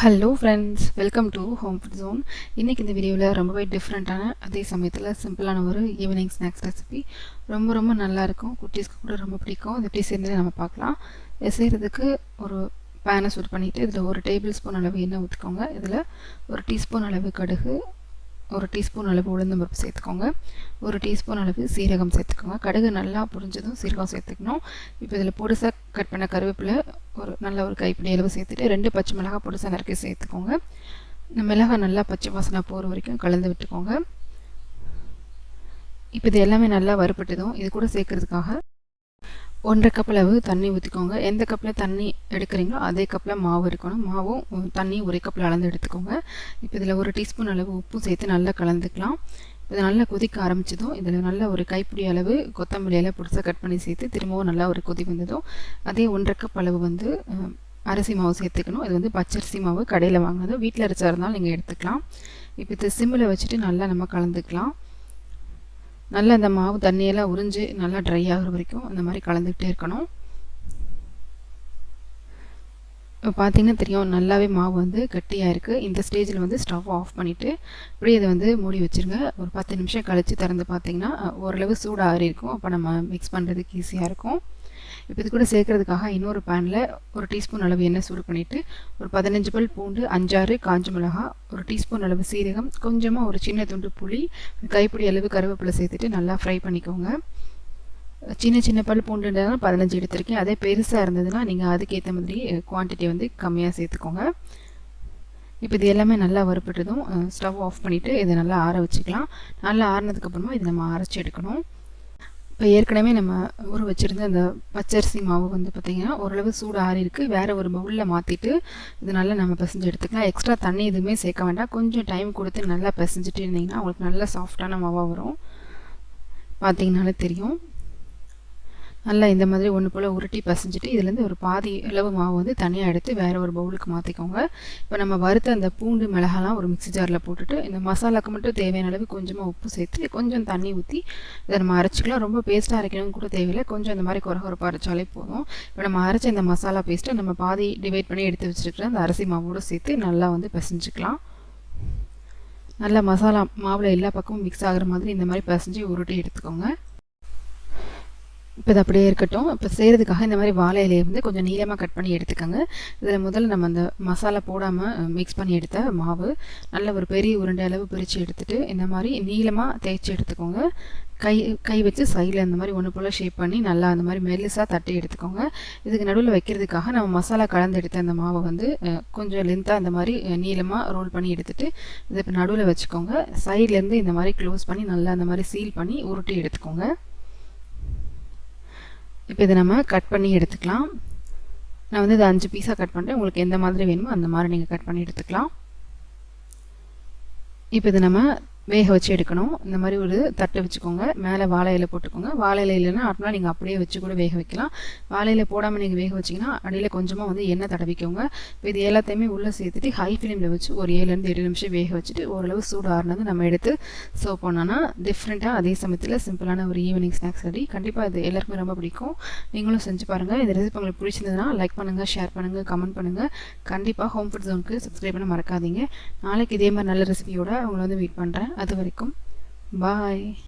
Hello friends welcome to home food zone இன்றைக்கி இந்த வீடியோவில் ரொம்பவே டிஃப்ரெண்ட்டான அதே சமயத்தில் சிம்பிளான ஒரு ஈவினிங் ஸ்நாக்ஸ் ரெசிபி ரொம்ப ரொம்ப நல்லாயிருக்கும் குட்டீஸ்க்கு கூட ரொம்ப பிடிக்கும். இது எப்படி சேர்ந்து நம்ம பார்க்கலாம். செய்கிறதுக்கு ஒரு பேனை சூட் பண்ணிவிட்டு இதில் ஒரு டேபிள் ஸ்பூன் அளவு எண்ணெய் ஊற்றிக்கோங்க இதில் ஒரு டீஸ்பூன் அளவு கடுகு ஒரு டீஸ்பூன் அளவு உளுந்தம் பருப்பு சேர்த்துக்கோங்க. ஒரு டீஸ்பூன் அளவு சீரகம் சேர்த்துக்கோங்க. கடுகு நல்லா புரிஞ்சதும் சீரகம் சேர்த்துக்கணும். இப்போ இதில் பொடிசாக கட் பண்ண கருவேப்பிலை ஒரு நல்ல ஒரு கைப்பிடி அளவு சேர்த்துட்டு ரெண்டு பச்சை மிளகாய் பொடிசாக நறுக்கி சேர்த்துக்கோங்க. இந்த மிளகாய் நல்லா பச்சை வாசனை போகிற வரைக்கும் கலந்து விட்டுக்கோங்க. இப்போ இது எல்லாமே நல்லா வறுப்பட்டதும் இது கூட சேர்க்கறதுக்காக ஒன்றரை கப் அளவு தண்ணி ஊற்றிக்கோங்க எந்த கப்பில் தண்ணி எடுக்கிறீங்களோ அதே கப்பில் மாவு இருக்கணும். மாவும் தண்ணியும் ஒரே கப்பில் அளந்து எடுத்துக்கோங்க. இப்போ இதில் ஒரு டீஸ்பூன் அளவு உப்பும் சேர்த்து நல்லா கலந்துக்கலாம். இது நல்லா கொதிக்க ஆரம்பிச்சதும் இதில் நல்ல ஒரு கைப்பிடி அளவு கொத்தமல்லியெல்லாம் புதுசாக கட் பண்ணி சேர்த்து திரும்பவும் நல்லா ஒரு கொதி வந்ததும் அதே ஒன்றரை கப் அளவு வந்து அரிசி மாவு சேர்த்துக்கணும். இது வந்து பச்சரிசி மாவு கடையில் வாங்கினதும் வீட்டில் அரைச்சா இருந்தாலும் நீங்கள் எடுத்துக்கலாம். இப்போ இது சிம்மில் வச்சுட்டு நல்லா நம்ம கலந்துக்கலாம். நல்லா அந்த மாவு தண்ணியெல்லாம் உறிஞ்சு நல்லா ட்ரை ஆகிற வரைக்கும் அந்த மாதிரி கலந்துக்கிட்டே இருக்கணும். இப்போ பார்த்தீங்கன்னா தெரியும் நல்லாவே மாவு வந்து கட்டியாக இருக்குது இந்த ஸ்டேஜில் வந்து ஸ்டவ் ஆஃப் பண்ணிவிட்டு இப்படியே இதை வந்து மூடி வச்சுருங்க. ஒரு பத்து நிமிஷம் கழித்து திறந்து பார்த்தீங்கன்னா ஓரளவு சூடாக ஆறி இருக்கும். அப்போ நம்ம மிக்ஸ் பண்ணுறதுக்கு ஈஸியாக இருக்கும். இப்போ இது கூட சேர்க்கறதுக்காக இன்னொரு பேனில் ஒரு டீஸ்பூன் அளவு எண்ணெய் சூடு பண்ணிவிட்டு ஒரு பதினஞ்சு பல் பூண்டு அஞ்சாறு காஞ்ச மிளகா ஒரு டீஸ்பூன் அளவு சீரகம் கொஞ்சமாக ஒரு சின்ன துண்டு புளி கைப்பிடி அளவு கருவேப்பிலை சேர்த்துட்டு நல்லா ஃப்ரை பண்ணிக்கோங்க. சின்ன சின்ன பல் பூண்டுன்றதுனால பதினஞ்சு எடுத்திருக்கேன். அதே பெருசாக இருந்ததுன்னா நீங்கள் அதுக்கேற்ற மாதிரி குவான்டிட்டி வந்து கம்மியாக சேர்த்துக்கோங்க. இப்போ இது எல்லாமே நல்லா வறுப்பட்டதும் ஸ்டவ் ஆஃப் பண்ணிவிட்டு இதை நல்லா ஆற வச்சுக்கலாம். நல்லா ஆறினதுக்கப்புறமா இதை நம்ம அரைச்சி எடுக்கணும். இப்போ ஏற்கனவே நம்ம ஊற வச்சுருந்த அந்த பச்சரிசி மாவு வந்து பார்த்திங்கன்னா ஓரளவு சூடு ஆறி இருக்குது வேறு ஒரு பவுலில் மாற்றிட்டு இது நல்லா நம்ம பிசைஞ்சு எடுத்துக்கலாம். எக்ஸ்ட்ரா தண்ணி எதுவுமே சேர்க்க வேண்டாம். கொஞ்சம் டைம் கொடுத்து நல்லா பிசைஞ்சிட்டு இருந்திங்கன்னா உங்களுக்கு நல்லா சாஃப்டான மாவாக வரும். பார்த்திங்கனாலே தெரியும். நல்லா இந்த மாதிரி ஒன்று போல் உருட்டி பசைஞ்சிட்டு இதுலேருந்து ஒரு பாதி அளவு மாவு வந்து தனியாக எடுத்து வேறு ஒரு பவுலுக்கு மாற்றிக்கோங்க இப்போ நம்ம வறுத்த அந்த பூண்டு மிளகாலாம் ஒரு மிக்சி ஜாரில் போட்டுட்டு இந்த மசாலாக்கு மட்டும் தேவையான அளவு கொஞ்சமாக உப்பு சேர்த்து கொஞ்சம் தண்ணி ஊற்றி இதை நம்ம அரைச்சிக்கலாம். ரொம்ப பேஸ்ட்டாக அரைக்கணும் கூட தேவையில்லை. கொஞ்சம் இந்த மாதிரி குறை குறைப்பாக அரைச்சாலே போதும். இப்போ நம்ம அரைச்ச இந்த மசாலா பேஸ்ட்டை நம்ம பாதி டிவைட் பண்ணி எடுத்து வச்சுருக்கிற அந்த அரிசி மாவோடு சேர்த்து நல்லா வந்து பிசைஞ்சிக்கலாம். நல்லா மசாலா மாவில் எல்லா பக்கமும் மிக்ஸ் ஆகிற மாதிரி இந்த மாதிரி பிசைஞ்சு உருட்டி எடுத்துக்கோங்க. இப்போ இது அப்படியே இருக்கட்டும். இப்போ செய்கிறதுக்காக இந்த மாதிரி வாழை இலையை வந்து கொஞ்சம் நீளமாக கட் பண்ணி எடுத்துக்கோங்க. இதில் முதல்ல நம்ம அந்த மசாலா போடாமல் மிக்ஸ் பண்ணி எடுத்த மாவு நல்ல ஒரு பெரிய உருண்டை அளவு பிரித்து எடுத்துகிட்டு இந்த மாதிரி நீளமாக தேய்ச்சி எடுத்துக்கோங்க. கை கை வச்சு சைடில் அந்த மாதிரி ஒன்று போல் ஷேப் பண்ணி நல்லா அந்த மாதிரி மெல்லிஸாக தட்டி எடுத்துக்கோங்க. இதுக்கு நடுவில் வைக்கிறதுக்காக நம்ம மசாலா கலந்து எடுத்த அந்த மாவை வந்து கொஞ்சம் லென்த்தாக அந்த மாதிரி நீளமாக ரோல் பண்ணி எடுத்துகிட்டு இதை இப்போ நடுவில் வச்சுக்கோங்க. சைட்லேருந்து இந்த மாதிரி க்ளோஸ் பண்ணி நல்லா அந்த மாதிரி சீல் பண்ணி உருட்டி எடுத்துக்கோங்க. இப்போ இதை நம்ம கட் பண்ணி எடுத்துக்கலாம். நான் வந்து இதை அஞ்சு பீஸாக கட் பண்ணுறேன் உங்களுக்கு எந்த மாதிரி வேணுமோ அந்த மாதிரி நீங்கள் கட் பண்ணி எடுத்துக்கலாம். இப்போ இது நம்ம வேக வச்சு எடுக்கணும். இந்த மாதிரி ஒரு தட்டை வச்சுக்கோங்க. மேலே வாழை இலை போட்டுக்கோங்க. வாழை இலை இல்லைன்னா அப்படின்னா நீங்கள் அப்படியே வச்சு கூட வேக வைக்கலாம். வாழை இலை போடாமல் நீங்கள் வேக வச்சிங்கன்னா அடியில் கொஞ்சமாக வந்து எண்ணெய் தடவிக்கோங்க. இப்போ இது எல்லாத்தையுமே உள்ளே சேர்த்துட்டு ஹை ஃப்ளேமில் வச்சு ஒரு ஏழுலேருந்து எட்டு நிமிஷம் வேக வச்சுட்டு ஓரளவு சூடு ஆறுனது நம்ம எடுத்து சர்வ் பண்ணோன்னா டிஃப்ரெண்ட்டாக அதே சமயத்தில் சிம்பிளான ஒரு ஈவினிங் ஸ்நாக்ஸ் ரெடி கண்டிப்பாக இது எல்லாருக்குமே ரொம்ப பிடிக்கும். நீங்களும் செஞ்சு பாருங்கள் இந்த ரெசிபி உங்களுக்கு பிடிச்சிருந்ததுன்னா லைக் பண்ணுங்கள் ஷேர் பண்ணுங்கள் கமெண்ட் பண்ணுங்கள் கண்டிப்பாக ஹோம் ஃபுட் ஜோனுக்கு சப்ஸ்கிரைப் பண்ண மறக்காதீங்க. நாளைக்கு இதே மாதிரி நல்ல ரெசிபியோட உங்களை வந்து வெயிட் பண்ணுறேன் அது வரைக்கும் பாய்.